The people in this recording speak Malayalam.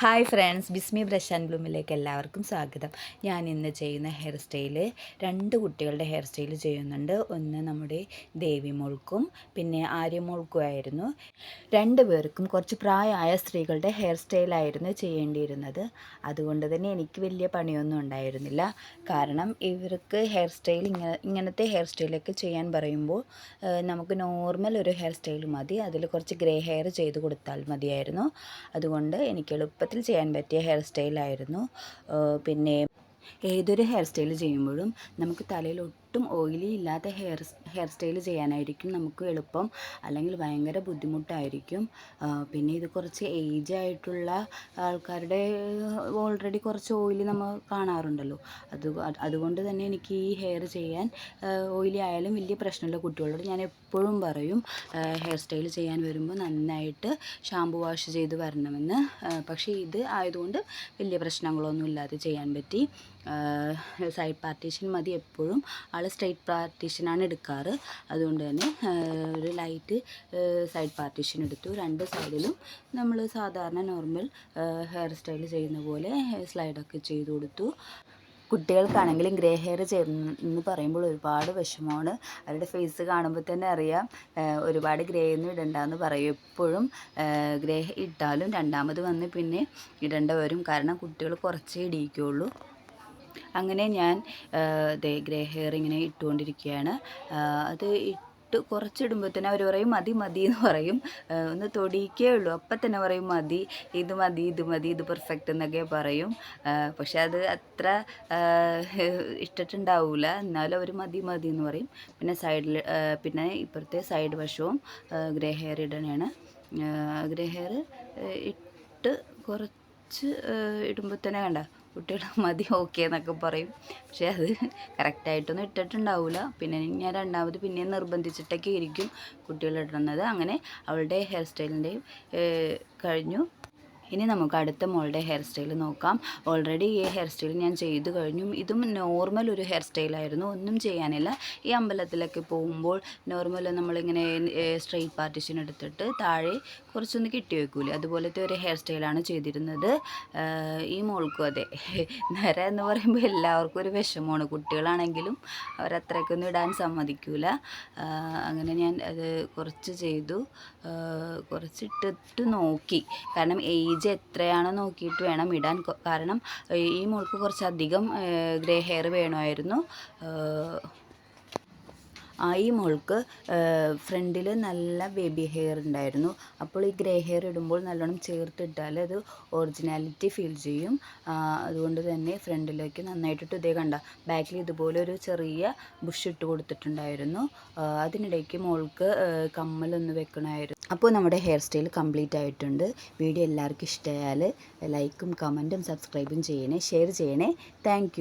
Hi friends Bismi brush and ബ്ലൂമിലേക്ക് എല്ലാവർക്കും സ്വാഗതം. ഞാൻ ഇന്ന് ചെയ്യുന്ന ഹെയർ സ്റ്റൈൽ രണ്ട് കുട്ടികളുടെ ഹെയർ സ്റ്റൈൽ ചെയ്യുന്നുണ്ട്. ഒന്ന് നമ്മുടെ ദേവി മോൾക്കും പിന്നെ ആര്യമോൾക്കും ആയിരുന്നു. രണ്ട് പേർക്കും കുറച്ച് പ്രായമായ സ്ത്രീകളുടെ ഹെയർ സ്റ്റൈലായിരുന്നു ചെയ്യേണ്ടിയിരുന്നത്. അതുകൊണ്ട് തന്നെ എനിക്ക് വലിയ പണിയൊന്നും ഉണ്ടായിരുന്നില്ല. കാരണം ഇവർക്ക് ഹെയർ സ്റ്റൈൽ ഇങ്ങനെ ഇങ്ങനത്തെ ഹെയർ സ്റ്റൈലൊക്കെ ചെയ്യാൻ പറയുമ്പോൾ നമുക്ക് നോർമൽ ഒരു ഹെയർ സ്റ്റൈൽ മതി. അതിൽ കുറച്ച് ഗ്രേ ഹെയർ ചെയ്ത് കൊടുത്താൽ മതിയായിരുന്നു. അതുകൊണ്ട് എനിക്ക് എളുപ്പത്തിൽ ചെയ്യാൻ പറ്റിയ ഹെയർ സ്റ്റൈലായിരുന്നു. പിന്നെ ഏതൊരു ഹെയർ സ്റ്റൈൽ ചെയ്യുമ്പോഴും നമുക്ക് തലയിൽ ഒട്ടും ഓയിലി ഇല്ലാത്ത ഹെയർ ഹെയർ സ്റ്റൈൽ ചെയ്യാനായിരിക്കും നമുക്ക് എളുപ്പം. അല്ലെങ്കിൽ ഭയങ്കര ബുദ്ധിമുട്ടായിരിക്കും. പിന്നെ ഇത് കുറച്ച് ഏജ് ആയിട്ടുള്ള ആൾക്കാരുടെ ഓൾറെഡി കുറച്ച് ഓയിലി നമ്മൾ കാണാറുണ്ടല്ലോ. അത് അതുകൊണ്ട് തന്നെ എനിക്ക് ഈ ഹെയർ ചെയ്യാൻ ഓയിലി ആയാലും വലിയ പ്രശ്നമില്ല. കുട്ടികളോട് ഞാൻ എപ്പോഴും പറയും ഹെയർ സ്റ്റൈൽ ചെയ്യാൻ വരുമ്പോൾ നന്നായിട്ട് ഷാമ്പു വാഷ് ചെയ്ത് വരണമെന്ന്. പക്ഷേ ഇത് ആയതുകൊണ്ട് വലിയ പ്രശ്നങ്ങളൊന്നും ഇല്ലാതെ ചെയ്യാൻ പറ്റി. സൈഡ് പാർട്ടീഷൻ മതി എപ്പോഴും. ആൾ സ്ട്രെയിറ്റ് പാർട്ടീഷനാണ് എടുക്കാറ്. അതുകൊണ്ട് തന്നെ ഒരു ലൈറ്റ് സൈഡ് പാർട്ടീഷൻ എടുത്തു. രണ്ട് സൈഡിലും നമ്മൾ സാധാരണ നോർമൽ ഹെയർ സ്റ്റൈൽ ചെയ്യുന്ന പോലെ സ്ലൈഡൊക്കെ ചെയ്തു കൊടുത്തു. കുട്ടികൾക്കാണെങ്കിലും ഗ്രേ ഹെയർ എന്ന് പറയുമ്പോൾ ഒരുപാട് വിഷമമാണ്. അവരുടെ ഫേസ് കാണുമ്പോൾ തന്നെ അറിയാം ഒരുപാട് ഗ്രേ ഒന്നും ഇടണ്ടെന്ന് പറയും. എപ്പോഴും ഗ്രേ ഇട്ടാലും രണ്ടാമത് വന്ന് പിന്നെ ഇടേണ്ട വരും കാരണം കുട്ടികൾ കുറച്ചേ ഇടിയിക്കുള്ളൂ. അങ്ങനെ ഞാൻ ഗ്രേ ഹെയർ ഇങ്ങനെ ഇട്ടുകൊണ്ടിരിക്കുകയാണ്. അത് ഇട്ട് കുറച്ചിടുമ്പോൾ തന്നെ അവർ പറയും മതി മതി എന്ന് പറയും. ഒന്ന് തൊടിയിക്കേ ഉള്ളൂ. അപ്പം തന്നെ പറയും മതി ഇത് മതി ഇത് മതി ഇത് പെർഫെക്റ്റ് എന്നൊക്കെ പറയും. പക്ഷേ അത് അത്ര ഇട്ടിട്ടുണ്ടാവില്ല എന്നാലും അവർ മതി മതി എന്ന് പറയും. പിന്നെ സൈഡിൽ പിന്നെ ഇപ്പുറത്തെ സൈഡ് വശവും ഗ്രേ ഹെയർ ഇടണേണ്. ഗ്രേ ഹെയർ ഇട്ട് കുറച്ച് ഇടുമ്പോൾ തന്നെ കണ്ട കുട്ടികൾ മതി ഓക്കെ എന്നൊക്കെ പറയും. പക്ഷേ അത് കറക്റ്റായിട്ടൊന്നും ഇട്ടിട്ടുണ്ടാവില്ല പിന്നെ ഞാൻ രണ്ടാമത് പിന്നെയും നിർബന്ധിച്ചിട്ടൊക്കെ ഇരിക്കും കുട്ടികൾ ഇടുന്നത്. അങ്ങനെ അവളുടെ ഹെയർ സ്റ്റൈലിന്റെയും കഴിഞ്ഞു. ഇനി നമുക്ക് അടുത്ത മോളുടെ ഹെയർ സ്റ്റൈൽ നോക്കാം. ഓൾറെഡി ഈ ഹെയർ സ്റ്റൈൽ ഞാൻ ചെയ്തു കഴിഞ്ഞു. ഇതും നോർമൽ ഒരു ഹെയർ സ്റ്റൈലായിരുന്നു ഒന്നും ചെയ്യാനില്ല. ഈ അമ്പലത്തിലൊക്കെ പോകുമ്പോൾ നോർമൽ നമ്മളിങ്ങനെ സ്ട്രെയിറ്റ് പാർട്ടിഷൻ എടുത്തിട്ട് താഴെ കുറച്ചൊന്ന് കിട്ടി വയ്ക്കൂലേ അതുപോലത്തെ ഒരു ഹെയർ സ്റ്റൈലാണ് ചെയ്തിരുന്നത്. ഈ മോൾക്കും അതെ. നിര എന്ന് പറയുമ്പോൾ എല്ലാവർക്കും ഒരു വിഷമമാണ്. കുട്ടികളാണെങ്കിലും അവരത്രയ്ക്കൊന്നും ഇടാൻ സമ്മതിക്കൂല. അങ്ങനെ ഞാൻ അത് കുറച്ച് ചെയ്തു. കുറച്ചിട്ടിട്ട് നോക്കി. കാരണം ഏജ് എത്രയാണോ നോക്കിയിട്ട് വേണം ഇടാൻ. കാരണം ഈ മോൾക്ക് കുറച്ചധികം ഗ്രേ ഹെയർ വേണമായിരുന്നു. ഈ മോൾക്ക് ഫ്രണ്ടിൽ നല്ല ബേബി ഹെയർ ഉണ്ടായിരുന്നു. അപ്പോൾ ഈ ഗ്രേ ഹെയർ ഇടുമ്പോൾ നല്ലോണം ചേർത്തിട്ടാൽ അത് ഒറിജിനാലിറ്റി ഫീൽ ചെയ്യും. അതുകൊണ്ട് തന്നെ ഫ്രണ്ടിലേക്ക് നന്നായിട്ടിട്ട് ഇതേ കണ്ട. ബാക്കിൽ ഇതുപോലെ ഒരു ചെറിയ ബുഷ് ഇട്ട് കൊടുത്തിട്ടുണ്ടായിരുന്നു. ആ, അതിനിടയ്ക്ക് മോൾക്ക് ആ, കമ്മലൊന്ന് വെക്കണമായിരുന്നു. അപ്പോൾ നമ്മുടെ ഹെയർ സ്റ്റൈൽ കംപ്ലീറ്റ് ആയിട്ടുണ്ട്. വീഡിയോ എല്ലാവർക്കും ഇഷ്ടമായാൽ ലൈക്കും കമന്റും സബ്സ്ക്രൈബും ചെയ്യണേ ഷെയർ ചെയ്യണേ. താങ്ക്